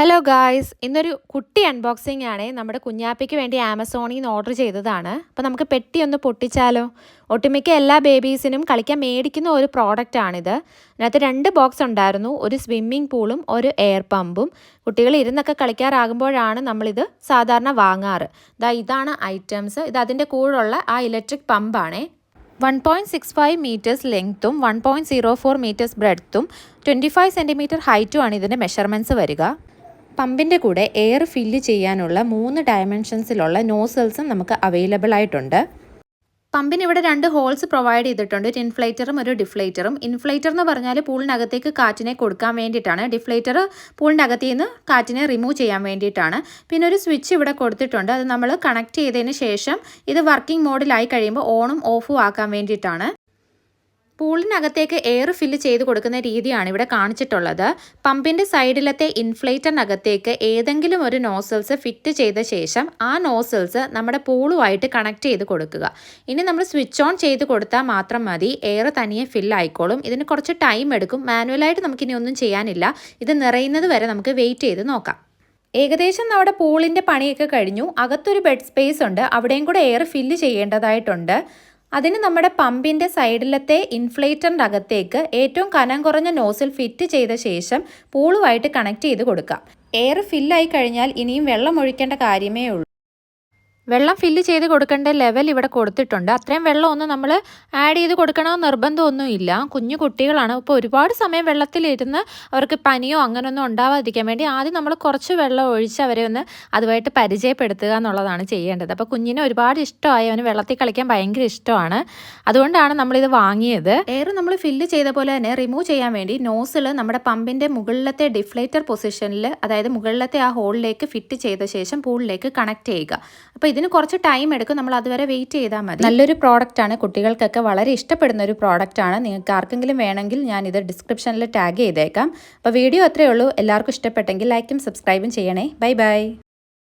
Hello guys ഇന്നൊരു കുട്ടി unboxing ആണ്. നമ്മുടെ കുഞ്ഞാപ്പയ്ക്ക് വേണ്ടി ആമസോണിൽ നിന്ന് ഓർഡർ ചെയ്തതാണ്. അപ്പോൾ നമുക്ക് പെട്ടി ഒന്ന് പൊട്ടിച്ചാലോ? ഒട്ടുമിക്ക എല്ലാ ബേബീസിനും കളിക്കാൻ മേടിക്കുന്ന ഒരു പ്രോഡക്റ്റ് ആണിത്. അതിനകത്ത് രണ്ട് ബോക്സ് ഉണ്ടായിരുന്നു. ഒരു സ്വിമ്മിംഗ് പൂളും ഒരു എയർ പമ്പും കുട്ടികൾ ഇരുന്നൊക്കെ കളിക്കാറാകുമ്പോഴാണ് നമ്മളിത് സാധാരണ വാങ്ങാറ്. ഇതാ ഇതാണ് ഐറ്റംസ് ഇത് അതിന്റെ കൂടെയുള്ള ആ electric പമ്പാണേ one point six five metres ലെങ്ത്തും one point zero four metres ബ്രെഡ്ത്തും twenty five centimetre ഹൈറ്റുമാണ് ഇതിന്റെ മെഷർമെന്റ്സ് വരിക. പമ്പിന്റെ കൂടെ എയർ ഫില്ല് ചെയ്യാനുള്ള മൂന്ന് ഡയമെൻഷൻസിലുള്ള നോസൽസും നമുക്ക് അവൈലബിൾ ആയിട്ടുണ്ട് പമ്പിന് ഇവിടെ രണ്ട് ഹോൾസ് പ്രൊവൈഡ് ചെയ്തിട്ടുണ്ട്. ഒരു ഇൻഫ്ലേറ്ററും ഒരു ഡിഫ്ലേറ്ററും. ഇൻഫ്ലേറ്റർ എന്ന് പറഞ്ഞാൽ പൂളിനകത്തേക്ക് കാറ്റിനെ കൊടുക്കാൻ വേണ്ടിയിട്ടാണ്. ഡിഫ്ലേറ്റർ പൂളിന്റെ അകത്തു നിന്ന് കാറ്റിനെ റിമൂവ് ചെയ്യാൻ വേണ്ടിയിട്ടാണ്. പിന്നെ ഒരു സ്വിച്ച് ഇവിടെ കൊടുത്തിട്ടുണ്ട്. അത് നമ്മൾ കണക്ട് ചെയ്തതിന് ശേഷം ഇത് വർക്കിംഗ് മോഡിലായി കഴിയുമ്പോൾ ഓണും ഓഫും ആക്കാൻ വേണ്ടിയിട്ടാണ്. പൂളിനകത്തേക്ക് എയർ ഫില്ല് ചെയ്ത് കൊടുക്കുന്ന രീതിയാണ് ഇവിടെ കാണിച്ചിട്ടുള്ളത്. പമ്പിന്റെ സൈഡിലത്തെ ഇൻഫ്ലേറ്ററിനകത്തേക്ക് ഏതെങ്കിലും ഒരു നോസൽസ് ഫിറ്റ് ചെയ്ത ശേഷം ആ നോസൽസ് നമ്മുടെ പൂളുമായിട്ട് കണക്ട് ചെയ്ത് കൊടുക്കുക. ഇനി നമ്മൾ സ്വിച്ച് ഓൺ ചെയ്ത് കൊടുത്താൽ മാത്രം മതി. എയർ തനിയെ ഫിൽ ആയിക്കോളും. ഇതിന് കുറച്ച് ടൈം എടുക്കും. മാനുവലായിട്ട് നമുക്കിനി ഒന്നും ചെയ്യാനില്ല. ഇത് നിറയുന്നത് വരെ നമുക്ക് വെയിറ്റ് ചെയ്ത് നോക്കാം. ഏകദേശം നമ്മുടെ പൂളിന്റെ പണിയൊക്കെ കഴിഞ്ഞു. അകത്തൊരു ബെഡ് സ്പേസ് ഉണ്ട്. അവിടെയും കൂടെ എയർ ഫില്ല് ചെയ്യേണ്ടതായിട്ടുണ്ട്. അതിന് നമ്മുടെ പമ്പിന്റെ സൈഡിലത്തെ ഇൻഫ്ലേറ്ററിന്റെ അകത്തേക്ക് ഏറ്റവും കനം കുറഞ്ഞ നോസിൽ ഫിറ്റ് ചെയ്ത ശേഷം പൂളുമായിട്ട് കണക്ട് ചെയ്ത് കൊടുക്കാം. എയർ ഫില്ലായി കഴിഞ്ഞാൽ ഇനിയും വെള്ളം ഒഴിക്കേണ്ട കാര്യമേ ഉള്ളൂ. വെള്ളം ഫില്ല് ചെയ്ത് കൊടുക്കേണ്ട ലെവൽ ഇവിടെ കൊടുത്തിട്ടുണ്ട്. അത്രയും വെള്ളമൊന്നും നമ്മൾ ആഡ് ചെയ്ത് കൊടുക്കണമെന്ന് നിർബന്ധമൊന്നുമില്ല. കുഞ്ഞു കുട്ടികളാണ്. അപ്പോൾ ഒരുപാട് സമയം വെള്ളത്തിലിരുന്ന് അവർക്ക് പനിയോ അങ്ങനെയൊന്നും ഉണ്ടാവാതിരിക്കാൻ വേണ്ടി ആദ്യം നമ്മൾ കുറച്ച് വെള്ളം ഒഴിച്ച് അവരെ ഒന്ന് അതുമായിട്ട് പരിചയപ്പെടുത്തുക എന്നുള്ളതാണ് ചെയ്യേണ്ടത്. അപ്പോൾ കുഞ്ഞിന് ഒരുപാട് ഇഷ്ടമായി. അവന് വെള്ളത്തിൽ കളിക്കാൻ ഭയങ്കര ഇഷ്ടമാണ്. അതുകൊണ്ടാണ് നമ്മളിത് വാങ്ങിയത്. എയർ നമ്മൾ ഫില്ല് ചെയ്ത പോലെ തന്നെ റിമൂവ് ചെയ്യാൻ വേണ്ടി നോസിൽ നമ്മുടെ പമ്പിന്റെ മുകളിലത്തെ ഡിഫ്ലേറ്റർ പൊസിഷനിൽ അതായത് മുകളിലത്തെ ആ ഹോളിലേക്ക് ഫിറ്റ് ചെയ്ത ശേഷം പൂളിലേക്ക് കണക്ട് ചെയ്യുക. അപ്പോൾ ഇതിന് കുറച്ച് ടൈം എടുക്കും. നമ്മൾ അതുവരെ വെയിറ്റ് ചെയ്താൽ മതി. നല്ലൊരു പ്രോഡക്റ്റ് ആണ്. കുട്ടികൾക്കൊക്കെ വളരെ ഇഷ്ടപ്പെടുന്ന ഒരു പ്രോഡക്റ്റ് ആണ്. നിങ്ങൾക്ക് ആർക്കെങ്കിലും വേണമെങ്കിൽ ഞാൻ ഇത് ഡിസ്ക്രിപ്ഷനിൽ ടാഗ് ചെയ്തേക്കാം. അപ്പോൾ വീഡിയോ അത്രയേ ഉള്ളൂ. എല്ലാവർക്കും ഇഷ്ടപ്പെട്ടെങ്കിൽ ലൈക്കും സബ്സ്ക്രൈബും ചെയ്യണേ. Bye bye